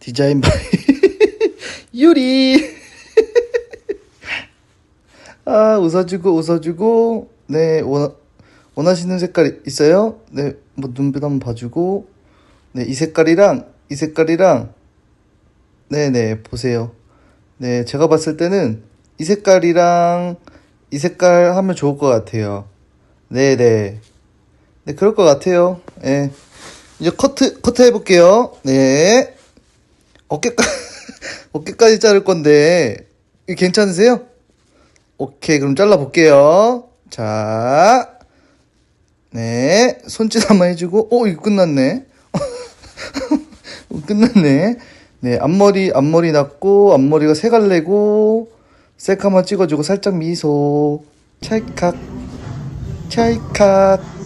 디자인 바이 유리. 아 웃어주고 웃어주고. 네 원, 원하시는 색깔 있어요? 네뭐 눈빛 한번 봐주고. 네 이 색깔이랑 이 색깔이랑. 네네 보세요. 네 제가 봤을 때는 이 색깔이랑 이 색깔 하면 좋을 것 같아요. 네네. 네 그럴 것 같아요. 예. 이제 커트 커트 해볼게요. 네 어깨까지 어깨까지 자를 건데 괜찮으세요? 오케이 그럼 잘라 볼게요 자 네, 손짓 한번 해주고, 오, 이거 끝났네. 어, 끝났네. 네, 앞머리, 앞머리 났고, 앞머리가 세 갈래고, 셀카 한번 찍어주고, 살짝 미소. 찰칵, 찰칵.